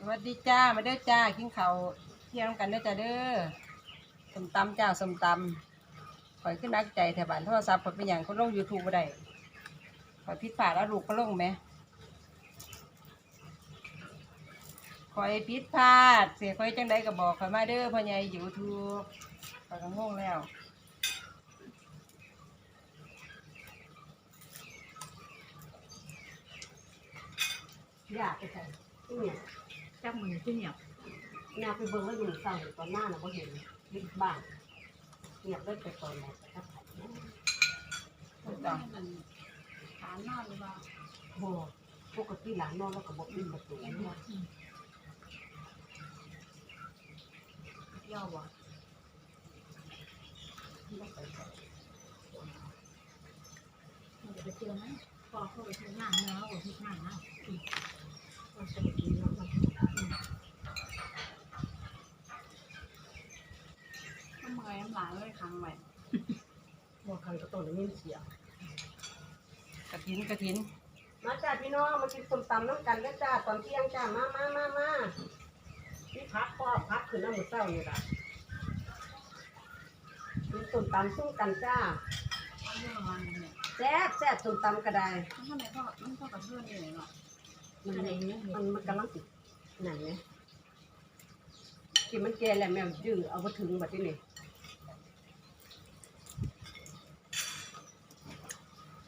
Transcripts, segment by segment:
สวัสดีจ้า มาเด้อจ้ากินข้าวเที่ยงกันเด้อจ้าเด้อสมตำจ้าสมตำข่อยขึ้นนักใจแถวบ้านโทรศัพท์ข่อยเป็นอย่างคนลงยูทูบบ่ได้ข่อยผิดพลาดแล้วลูกก็ลงไหมข่อยผิดพลาด เสียข่อยจังใดก็บอกข่อยมาเด้อพ่อใหญ่ยูทูบข่อยก็งงแล้วอยากไปใส่ที่เนี่ย จับมือขึ้นเนี่ยอยากไปเบิ่งว่าอยู่เศร้าตอนหน้าเราก็เห็นยึดบ้านเงียบได้ไปตอนไหนก็ถ่ายถูกต้องฐานนอนหรือเปล่าโอ้ปกติหลานนอนแล้วก็บอกปิดประตูเนี่ยย่อบ่ไม่ไปใส่มันจะไปเจอไหมพอเข้าไปทำงานเนาะโอ้ที่งานนะก็สนุกดีเนาะทำไมน้ำลายเลยครั้งใหม่บอกใครก็ต้นนี้เสียงกระถินกระถินมาจ้าพี่น้องมากินส้มตำน้ำกันนะจ้าตอนเที่ยงจ้ามามามามาพี่พักก็พักขึ้นน้ำมือเศร้าอยู่ละกินส้มตำสู้กันจ้าเอาเรื่องประมาณนี้เนี่ยแซ่บแซ่บส้มตำก็ได้มันทำไมพ่อมันพ่อกับเพื่อนอยู่ไหนเนาะมันมันมันกำลังติดนั่นไงที่มันแก่แล้วแมวยื้อเอามาถึงแบบนี้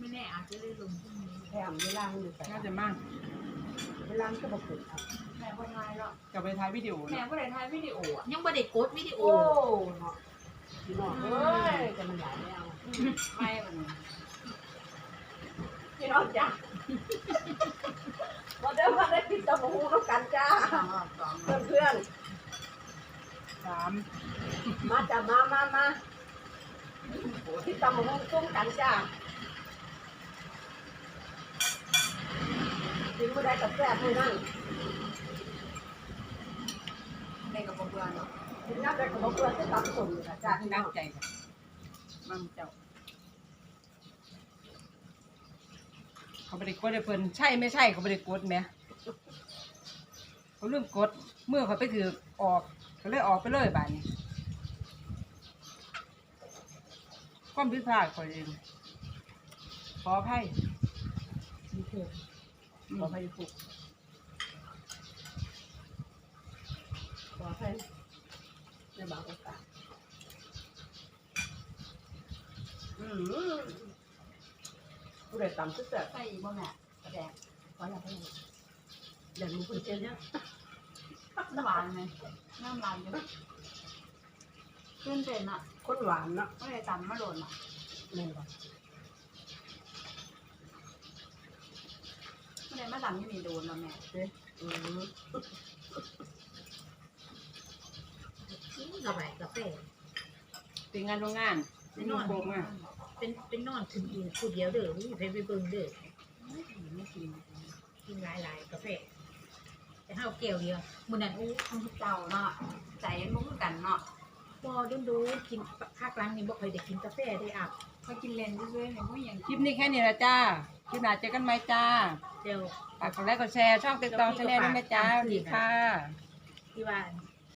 ได้ลงมืออื่นจะดีแล้วขึ้นเจนก็ออกมานะไม่แน่อาจจะได้ลงพรุ่งนี้แถมเวลามันอยู่ใส่น่าจะมากเวลามันก็บอกเกิดครับแม่บ่ทายหรอกกลับไปถ่ายวิดีโอแม่นะบ่ได้ทายวิดีโออะยังบ่ได้กดวิดีโอ โอ้เนาะพี่น้องเอ้ยจะมันหลายแล้วไม่มันพี่น้องจ้ามาเดินมาได้กินตะหมูน้ำกันจ้า สองรอบสองรเพื่ออบนเพื่อนสามๆมาจ้ามามามาที่ตะหมูซุ้มกันจ้า กินไม่ได้กับแซ่บเลยนั่นในกับบ่เบื่อเนาะกินน้ำได้กับเพื่อนที่ตำสุ่มอยู่นะจ้าพี่น้ตั้องงใจค่ะมั่งเจ้าเขาไม่ได้กดเลยเพิ่นใช่ไม่ใช่เขาไม่ได้กดไหมเขาลืมกดเมื่อเขาไปถือออกก็เลยออกไปเลยบ้านนี้ความผิดพลาดขอยเองขออภัยมีเพื่อนอืม ขอให้ถูกขอให้ในบางโอกาสอืมผู้ใดตำก็แซ่บใส่อีกบ่แม่กระแดกขออยากให้เดี๋ยวรู้คุณเจนเนี่ยน้ำหวานไหมน้ำหวานอยู่ขึ้นเป็นอะคนหวานเนาะไม่ได้ตำมาโดนอะแม่นบ่ไม่ ได้มาตำที่นี่โดนแล้วแม่เด้อืมกาแฟกาแฟเป็นงานโรงงานเป็นนอนโบกอะเป็นเป็นนอนถึงอยู่ผู้เดียวเด้อไม่มีใครไปเบิ่งเด้อไม่กินกินหลายๆกาแฟแต่ห้าแก้วเดียวมื้อนั้นอู้ทำเจ้าเนาะใจมันบ่คือกันเนาะพอดูดูกินภาคหลังนี่บ่ค่อยได้กินกาแฟได้อะพอกินเลนด้วยๆเนี่ยบ่ยังคลิปนี้แค่นี้ละจ้า คลิปหน้าเจอกันไหมจ้าเดียวฝากกดไลค์กดแชร์ช่องติ๊กต็อกชาแนลด้วยนะจ้าสวัสดีค่ะ ที่ว่า